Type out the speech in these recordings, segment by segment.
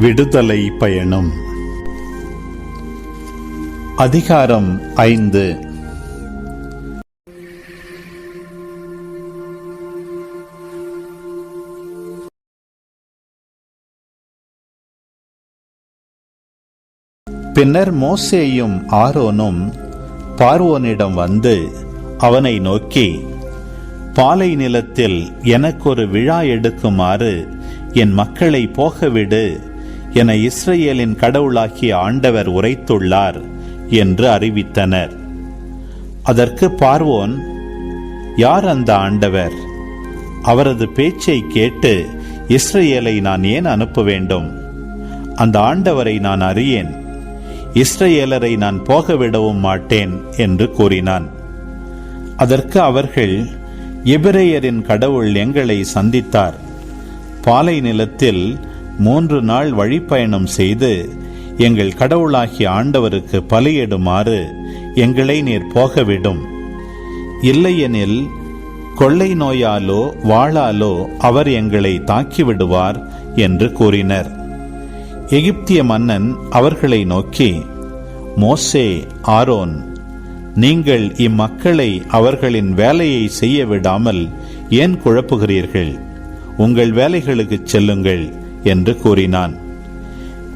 விடுதலை பயணம். அதிகாரம் ஐந்து. பின்னர் மோசேயும் ஆரோனும் பார்வோனிடம் வந்து அவனை நோக்கி பாலை நிலத்தில் எனக்கொரு விழா எடுக்குமாறு என் மக்களை போகவிடு. என இஸ்ரேலின் கடவுளாகிய ஆண்டவர் உரைத்துள்ளார் என்று அறிவித்தனர். அதற்கு பார்வோன் யார் அந்த ஆண்டவர்? அவரது பேச்சை கேட்டு இஸ்ரேலை நான் ஏன் அனுப்ப வேண்டும்? அந்த ஆண்டவரை நான் அறியேன். இஸ்ரேலரை நான் போக விடவும் மாட்டேன் என்று கூறினான். அதற்கு அவர்கள் எபிரேயரின் கடவுள் எங்களை சந்தித்தார். பாலை நிலத்தில் மூன்று நாள் வழிப்பயணம் செய்து எங்கள் கடவுளாகிய ஆண்டவருக்கு பலியிடுமாறு எங்களை நீர் போகவிடும். இல்லையெனில் கொள்ளை நோயாலோ வாளாலோ அவர் எங்களை தாக்கிவிடுவார் என்று கூறினர். எகிப்திய மன்னன் அவர்களை நோக்கி மோசே ஆரோன் நீங்கள் இம்மக்களை அவர்களின் வேலையை செய்ய விடாமல் ஏன் குழப்புகிறீர்கள்? உங்கள் வேலைகளுக்குச் செல்லுங்கள். என்று கூறினான்.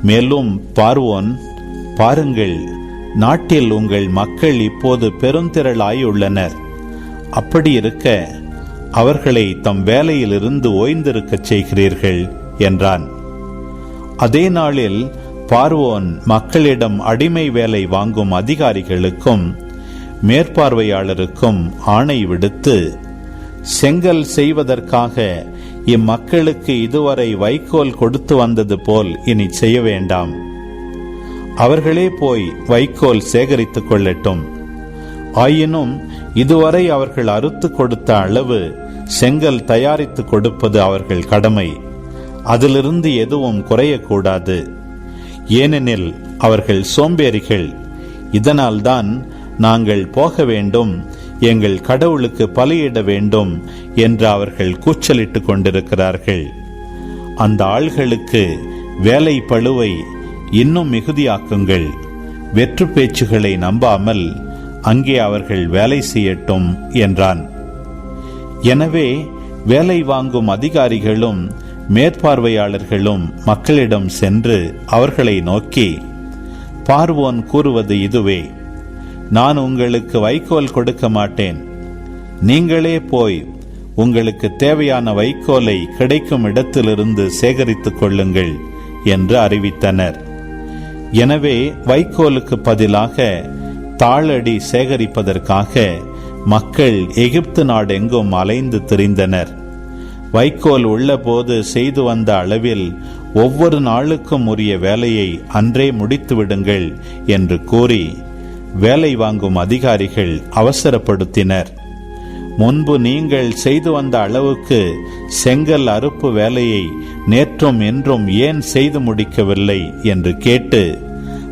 மேலும் பார்வோன் பாருங்கள் நாட்டில் உங்கள் மக்கள் இப்போது பெருந்திரளாயுள்ளனர். அப்படி இருக்க அவர்களை தம் வேலையிலிருந்து ஓய்ந்திருக்கச் செய்கிறீர்கள் என்றான். அதே நாளில் பார்வோன் மக்களிடம் அடிமை வேலை வாங்கும் அதிகாரிகளுக்கும் மேற்பார்வையாளருக்கும் ஆணை விடுத்து செங்கல் செய்வதற்காக இம்மக்களுக்கு இதுவரை வைக்கோல் கொடுத்து வந்தது போல் இனி செய்ய வேண்டாம். அவர்களே போய் வைக்கோல் சேகரித்துக் கொள்ளட்டும். ஆயினும் இதுவரை அவர்கள் அறுத்து கொடுத்த அளவு செங்கல் தயாரித்து கொடுப்பது அவர்கள் கடமை. அதிலிருந்து எதுவும் குறையக்கூடாது. ஏனெனில் அவர்கள் சோம்பேறிகள். இதனால்தான் நாங்கள் போக வேண்டும் எங்கள் கடவுளுக்கு பலியிட வேண்டும் என்று அவர்கள் கூச்சலிட்டுக் கொண்டிருக்கிறார்கள். அந்த ஆள்களுக்கு வேலை பழுவை இன்னும் மிகுதியாக்குங்கள். வெற்று பேச்சுகளை நம்பாமல் அங்கே அவர்கள் வேலை செய்யட்டும் என்றான். எனவே வேலை வாங்கும் அதிகாரிகளும் மேற்பார்வையாளர்களும் மக்களிடம் சென்று அவர்களை நோக்கி பார்வோன் கூறுவது இதுவே. நான் உங்களுக்கு வைக்கோல் கொடுக்க மாட்டேன். நீங்களே போய் உங்களுக்கு தேவையான வைக்கோலை கிடைக்கும் இடத்திலிருந்து சேகரித்துக் கொள்ளுங்கள் என்று அறிவித்தனர். எனவே வைக்கோலுக்கு பதிலாக தாளடி சேகரிப்பதற்காக மக்கள் எகிப்து நாடெங்கும் அலைந்து திரிந்தனர். வைக்கோல் உள்ளபோது செய்து வந்த அளவில் ஒவ்வொரு நாளுக்கும் உரிய வேலையை அன்றே முடித்து விடுங்கள் என்று கூறி வேலை வாங்கும் அதிகாரிகள் அவசரப்படுத்தினர். முன்பு நீங்கள் செய்து வந்த அளவுக்கு செங்கல் அறுப்பு வேலையை நேற்றும் என்றும் ஏன் செய்து முடிக்கவில்லை என்று கேட்டு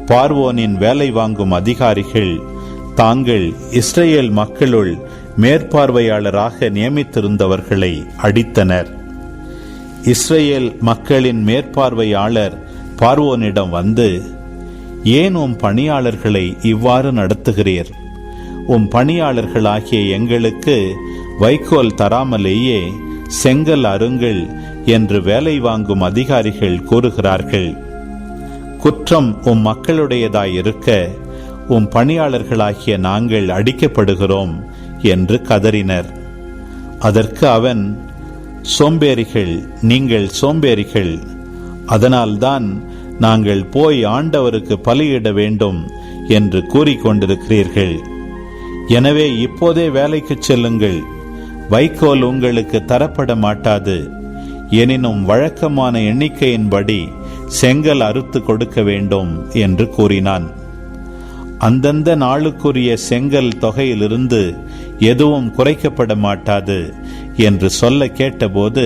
பார்வோனின் வேலை வாங்கும் அதிகாரிகள் தாங்கள் இஸ்ரேல் மக்களுள் மேற்பார்வையாளராக நியமித்திருந்தவர்களை அடித்தனர். இஸ்ரேல் மக்களின் மேற்பார்வையாளர் பார்வோனிடம் வந்து ஏன் உம் பணியாளர்களை இவ்வாறு நடத்துகிறீர்? உம் பணியாளர்களாகிய எங்களுக்கு வைக்கோல் தராமலேயே செங்கல் அருங்கள் என்று வேலை வாங்கும் அதிகாரிகள் கூறுகிறார்கள். குற்றம் உம் மக்களுடையதாயிருக்க உம் பணியாளர்களாகிய நாங்கள் அடிக்கப்படுகிறோம் என்று கதறினர். அதற்கு அவன் சோம்பேறிகள் நீங்கள் சோம்பேறிகள். அதனால்தான் நாங்கள் போய் ஆண்டவருக்கு பலியிட வேண்டும் என்று கூறிக்கொண்டிருக்கிறீர்கள். எனவே இப்போதே வேலைக்கு செல்லுங்கள். வைக்கோல் உங்களுக்கு தரப்பட மாட்டாது. எனினும் வழக்கமான எண்ணிக்கையின்படி செங்கல் அறுத்து கொடுக்க வேண்டும் என்று கூறினான். அந்தந்த நாளுக்குரிய செங்கல் தொகையிலிருந்து எதுவும் குறைக்கப்பட மாட்டாது என்று சொல்ல கேட்டபோது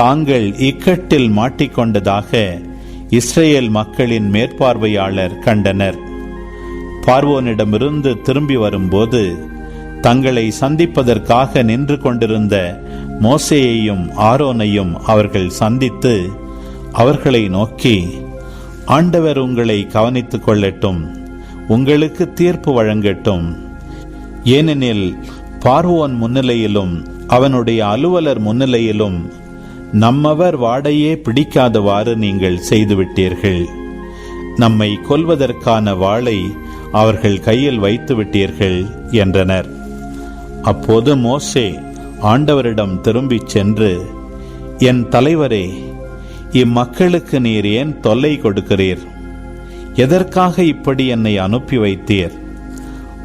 தாங்கள் இக்கட்டில் மாட்டிக்கொண்டதாக இஸ்ரேல் மக்களின் மேற்பார்வையாளர் கண்டனர். பார்வோனிடமிருந்து திரும்பி வரும்போது தங்களை சந்திப்பதற்காக நின்று கொண்டிருந்த மோசேயையும் ஆரோனையும் அவர்கள் சந்தித்து அவர்களை நோக்கி ஆண்டவர் உங்களை கவனித்துக் கொள்ளட்டும் உங்களுக்கு தீர்ப்பு வழங்கட்டும். ஏனெனில் பார்வோன் முன்னிலையிலும் அவனுடைய அலுவலர் முன்னிலையிலும் நம்மவர் வாடையே பிடிக்காதவாறு நீங்கள் செய்துவிட்டீர்கள். நம்மை கொல்வதற்கான வாளை அவர்கள் கையில் வைத்து விட்டீர்கள் என்றனர். அப்போது மோசே ஆண்டவரிடம் திரும்பிச் சென்று என் தலைவரே இம்மக்களுக்கு நீர் ஏன் தொல்லை கொடுக்கிறீர்? எதற்காக இப்படி என்னை அனுப்பி வைத்தீர்?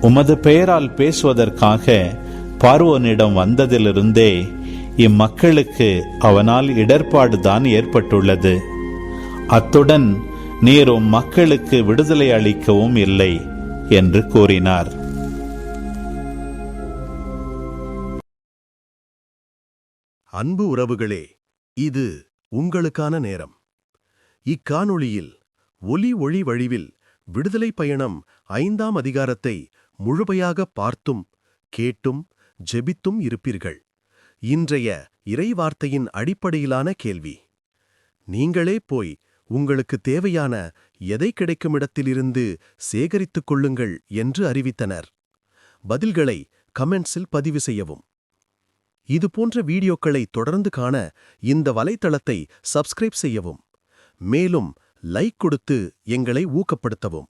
உமது பெயரால் பேசுவதற்காக பார்வோனிடம் வந்ததிலிருந்தே இம்மக்களுக்கு அவனால் இடர்பாடுதான் ஏற்பட்டுள்ளது. அத்துடன் நீர் உம் மக்களுக்கு விடுதலை அளிக்கவும் இல்லை என்று கூறினார். அன்பு உறவுகளே இது உங்களுக்கான நேரம். இக்காணொளியில் ஒலி ஒளி வழிவில் விடுதலை பயணம் ஐந்தாம் அதிகாரத்தை முழுமையாக பார்த்தும் கேட்டும் ஜெபித்தும் இருப்பீர்கள். இன்றைய இறைவார்த்தையின் அடிப்படையிலான கேள்வி. நீங்களே போய் உங்களுக்கு தேவையான எதை கிடைக்கும் இடத்திலிருந்து சேகரித்துக் கொள்ளுங்கள் என்று அறிவித்தனர். பதில்களை கமெண்ட்ஸில் பதிவு செய்யவும். இதுபோன்ற வீடியோக்களை தொடர்ந்து காண இந்த வலைத்தளத்தை சப்ஸ்கிரைப் செய்யவும். மேலும் லைக் கொடுத்து எங்களை ஊக்கப்படுத்தவும்.